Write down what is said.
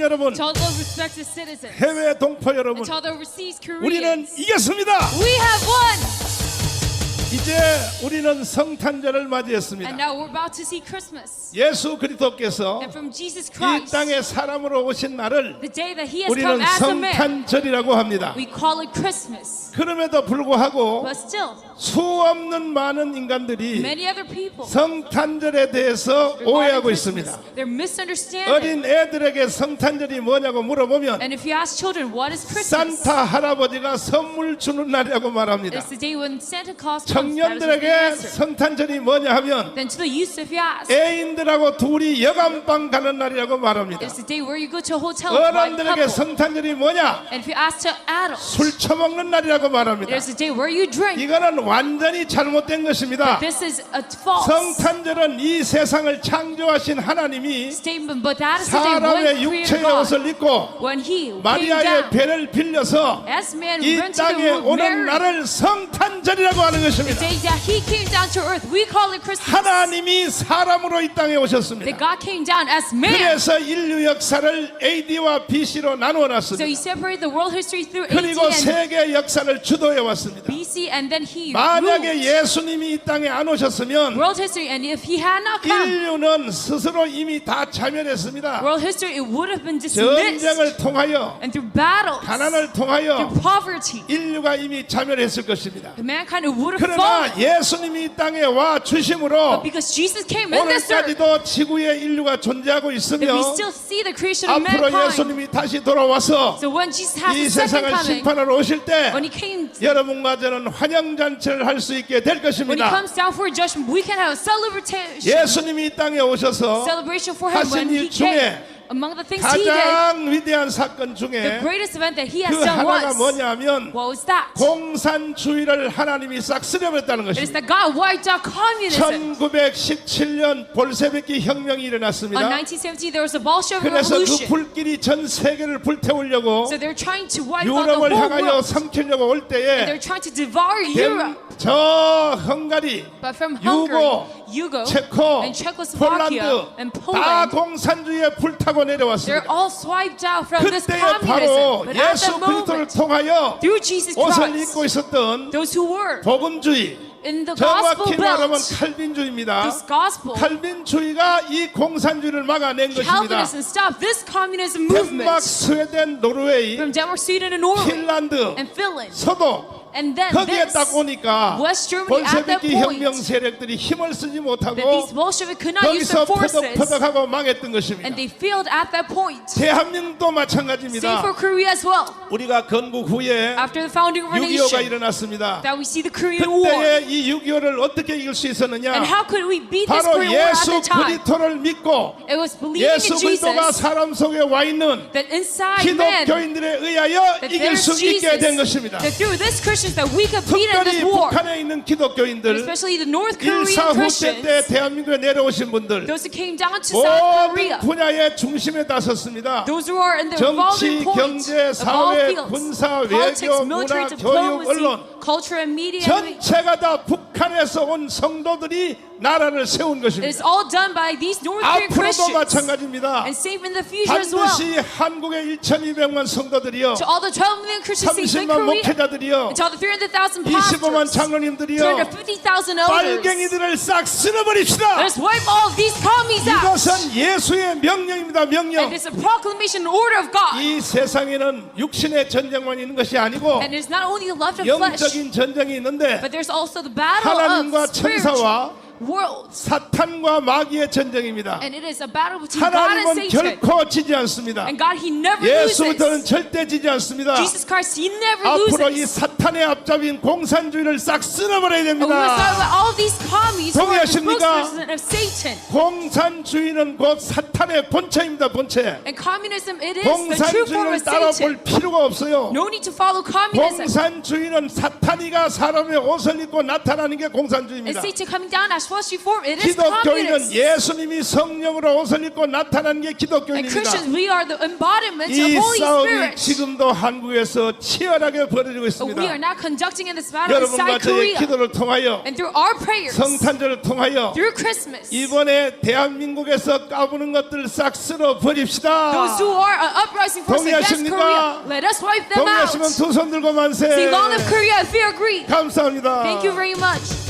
여러분, To all the respected citizens. 해외 동포 여러분, And to all the overseas 우리는. 이겼습니다. We have won. 이제 우리는 성탄절을 And 맞이했습니다. now we're about to see Christmas. 예수 그리스도께서 And from Jesus 이 Christ, 땅에 사람으로 오신 날을 the day that He has come 우리는 as a man, 성탄절이라고 합니다. we call it Christmas. 그럼에도 불구하고 But still, 수 없는 많은 인간들이 many other people 성탄절에 대해서 regarding 오해하고 Christmas, 있습니다. they're misunderstanding. 어린 애들에게 성탄절이 뭐냐고 물어보면 And if you ask children, what is Christmas? 산타 할아버지가 선물 주는 날이라고 말합니다. It's the day when Santa Claus 청년들에게. 성탄절이 뭐냐 하면 Then to the youth, if you ask, 애인들하고 둘이 여감방 가는 날이라고 말합니다. it's the day where you go to a hotel with white 어른들에게 couple. 성탄절이 뭐냐? And if you ask to adults, 술 처먹는 날이라고 말합니다. there's a day where you drink. 이거는 완전히 잘못된 것입니다. This is a false 성탄절은 이 세상을 창조하신 하나님이 statement, but that is the day when 사람의 육체의 God, 옷을 입고 when He came 마리아의 down 배를 빌려서 as man 이 went to 땅에 오는 Mary. 날을 성탄절이라고 하는 The day that He came down to earth, we call it Christmas. 하나님이 사람으로 이 땅에 That 오셨습니다. God came down as man. 그래서 인류 역사를 AD와 BC로 나누어 So 놨습니다. He separated the world history through AD 그리고 and 세계 역사를 주도해 왔습니다. BC, and then He 만약에 ruled 예수님이 이 땅에 안 오셨으면 world history. And if He had not come, 인류는 스스로 이미 다 자멸했습니다. world history it would have been dismissed. 전쟁을 통하여 And through battles, 가난을 통하여 through poverty, 인류가 이미 자멸했을 것입니다. mankind would have 그러나. 예수님이 이 땅에 와 주심으로 But because Jesus came in this earth, 오늘까지도 지구에 인류가 존재하고 있으며 앞으로. 예수님이 다시 돌아와서 이 세상을 심판하러 오실 때 when he came, 여러분과 저는 환영잔치를 할 수 있게 될 것입니다. comes down for judgment, we can have a celebration, 예수님이 이 땅에 오셔서 하신 일. 중에 Among the things he did, 가장 위대한 사건 the 중에 greatest event that he has 그 done 하나가 was, 뭐냐면 what was that? 공산주의를 하나님이 싹 쓸어버렸다는 It is 것입니다. that God wiped out communism. 1917년 볼세비키 혁명이 On 일어났습니다. 1970, there was a Bolshevik 그래서 그 revolution. 불길이 전 세계를 불태우려고 So they're trying to wipe out the 유럽을 whole 향하여 world. 삼키려고 올 때에 They're trying to devour 겐- Europe. 저 헝가리, But from Hungary, 유고, Yugo, 체코, and Czechoslovakia, 폴란드 and 다 Poland, 공산주의에 불타고 내려왔습니다. all swiped out from this 그때에 communism. 바로 But at 예수 that 그리스도를 moment, 통하여 through Jesus 옷을 Christ, 입고 있었던 those who were 복음주의, in the gospel 정확히 말하면 belt, 칼빈주의입니다. this gospel, 칼빈주의가 이 공산주의를 막아낸 것입니다. Calvinism stopped this communism 덴마크, movement 스웨덴, 노르웨이, from Denmark, Sweden, and Norway, 핀란드, and Finland. 서독 And then 거기에 this, 딱 오니까 point, 혁명 세력들이 힘을 쓰지 못하고 거기서 퍼덕퍼덕하고 망했던 것입니다. and they failed at that point. 대한민국도 마찬가지입니다. for Korea as well. 우리가 건국 후에 After the founding of our 6.25가 nation, 일어났습니다. that we see the Korean War. 그때의 이 6.25를 어떻게 이길 수 있었느냐? And how could we beat this 바로 Korean War at 예수? 그리스도를 믿고 It was believing 예수 그리스도가 Jesus 사람 속에 와 있는 that inside man, 기독교인들에 의하여 이길 수 있게 된 것입니다. that through this Christians that we could beat in this war, 북한에 있는 기독교인들, especially the North Korean 1사 후때 때 Christians, 대한민국에 내려오신 분들 those who came down to South Korea, 분야의 중심에 다섰습니다. those who are in the 정치, 경제, 사회, 군사, 외교, 문화, 교육, 언론 culture, and media. 전체가 다 북한에서 온 성도들이 나라를 세운 It 것입니다. is all done by these North Korean 앞으로도 Christians. 마찬가지입니다. And same in the future as well. 반드시 한국의 1,200만 성도들이요, To all the 12 million Christians in 30만 Korea, 목회자들이요, and to all the 300,000 25만 pastors, 장로님들이요, 250,000 elders. 빨갱이들을 싹 쓸어버립시다. Let us wipe all of these commies out. 이것은 예수의 명령입니다. And 명령. it's a proclamation and order of God. 이 세상에는 육신의 전쟁만 있는 것이 아니고 And it's not only the love of flesh, 영적인 전쟁이 있는데 but there's also the battle 하나님과 천사와 worlds. 사탄과 마귀의 전쟁입니다. And it is a battle between God and 하나님은 Satan. 결코 지지 않습니다. And God, He never 예수부터는 loses. 절대 지지 않습니다. Jesus Christ, He never 앞으로 이 loses. 사탄의 앞잡인 공산주의를 싹 쓸어버려야 And we must 됩니다. with all these commies who are the 동의하십니까? spokesperson of Satan. 공산주의는 곧 사탄의 본체입니다. 본체. And communism, it is the true form of 공산주의를 따라볼 Satan. 필요가 없어요. No need to follow communism. 공산주의는 사탄이가 사람의 옷을 입고 나타나는 게 공산주의입니다. Satan coming down as flesh reform. It is 기독교인은. 예수님이 성령으로 옷을 입고 나타난 게 And 기독교인입니다. Christians, we are the embodiment 이 Holy 싸움이 Spirit. 지금도 한국에서 치열하게 벌어지고 But we are 있습니다. now conducting in this battle 여러분과 inside 저의 Korea. 기도를 통하여 And through our prayers, 성탄절을 통하여 through Christmas, 이번에 대한민국에서 까부는 것들 싹 쓸어 버립시다. those who are an uprising force against 동의하십니까? Korea, let us wipe them out. 동의하시면 두 손 들고 만세. See, long live Korea, fear greed. 감사합니다. Thank you very much.